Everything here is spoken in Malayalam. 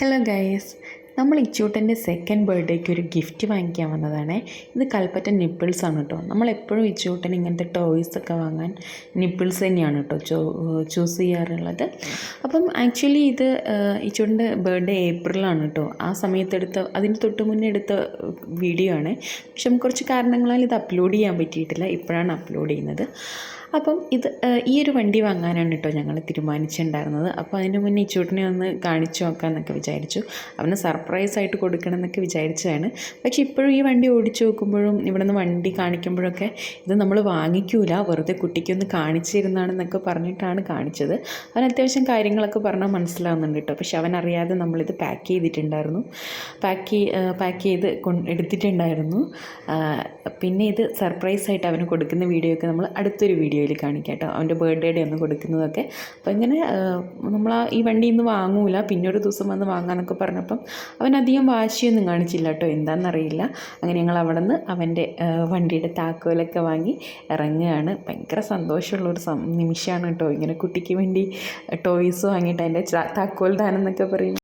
hello guys. നമ്മൾ ഇച്ചൂട്ടന്റെ സെക്കൻഡ് ബർത്ത്ഡേക്ക് ഒരു ഗിഫ്റ്റ് വാങ്ങിക്കാൻ വന്നതാണ്. ഇത് കൽപ്പറ്റ നിപ്പിൾസ് ആണ് കേട്ടോ നമ്മൾ എപ്പോഴും ഇച്ചൂട്ടൻ ഇങ്ങനത്തെ ടോയ്സ് ഒക്കെ വാങ്ങാൻ നിപ്പിൾസ് തന്നെയാണ് കേട്ടോ ചൂസ് ചെയ്യാറുള്ളത്. അപ്പം ആക്ച്വലി ഇത് ഇച്ചൂട്ടന്റെ ബർത്ത്ഡേ ഏപ്രിലാണ് കേട്ടോ ആ സമയത്തെടുത്ത അതിന് തൊട്ട് മുന്നേ എടുത്ത വീഡിയോ ആണ്. പക്ഷെ കുറച്ച് കാരണങ്ങളാൽ ഇത് അപ്ലോഡ് ചെയ്യാൻ പറ്റിയിട്ടില്ല. ഇപ്പോഴാണ് അപ്ലോഡ് ചെയ്യുന്നത്. അപ്പം ഇത് ഈ ഒരു വണ്ടി വാങ്ങാനാണ് കേട്ടോ ഞങ്ങൾ തീരുമാനിച്ചിട്ടുണ്ടായിരുന്നത്. അപ്പോൾ അതിന് മുന്നേ ഇച്ചൂട്ടിനെ ഒന്ന് കാണിച്ചു നോക്കാമെന്നൊക്കെ വിചാരിച്ചു. അവന് സർപ്രൈസ് ആയിട്ട് കൊടുക്കണം എന്നൊക്കെ വിചാരിച്ചതാണ്. പക്ഷേ ഇപ്പോഴും ഈ വണ്ടി ഓടിച്ചു നോക്കുമ്പോഴും ഇവിടെ നിന്ന് വണ്ടി കാണിക്കുമ്പോഴൊക്കെ ഇത് നമ്മൾ വാങ്ങിക്കൂല വെറുതെ കുട്ടിക്കൊന്ന് കാണിച്ചു തരുന്നതാണെന്നൊക്കെ പറഞ്ഞിട്ടാണ് കാണിച്ചത്. അവൻ അത്യാവശ്യം കാര്യങ്ങളൊക്കെ പറഞ്ഞാൽ മനസ്സിലാവുന്നുണ്ട് കേട്ടോ. പക്ഷെ അവൻ അറിയാതെ നമ്മളിത് പാക്ക് ചെയ്തിട്ടുണ്ടായിരുന്നു. പാക്ക് പാക്ക് ചെയ്ത് എടുത്തിട്ടുണ്ടായിരുന്നു. പിന്നെ ഇത് സർപ്രൈസ് ആയിട്ട് അവന് കൊടുക്കുന്ന വീഡിയോ ഒക്കെ നമ്മൾ അടുത്തൊരു വീഡിയോയിൽ കാണിക്കാം കേട്ടോ. അവന്റെ ബർത്ത്ഡേയുടെ ഒന്ന് കൊടുക്കുന്നതൊക്കെ. അപ്പോൾ ഇങ്ങനെ നമ്മൾ ഈ വണ്ടി ഇന്ന് വാങ്ങൂല പിന്നെ ഒരു ദിവസം വന്ന് വാങ്ങാനൊക്കെ പറഞ്ഞപ്പം അവൻ അധികം വാശിയൊന്നും കാണിച്ചില്ല കേട്ടോ എന്താണെന്നറിയില്ല അങ്ങനെ ഞങ്ങൾ അവിടെ നിന്ന് അവന്റെ വണ്ടിയുടെ താക്കോലൊക്കെ വാങ്ങി ഇറങ്ങുകയാണ്. ഭയങ്കര സന്തോഷമുള്ളൊരു നിമിഷമാണ് കേട്ടോ. ഇങ്ങനെ കുട്ടിക്ക് വേണ്ടി ടോയ്സ് വാങ്ങിയിട്ട് അതിന്റെ താക്കോൽ ദാനം എന്നൊക്കെ പറയും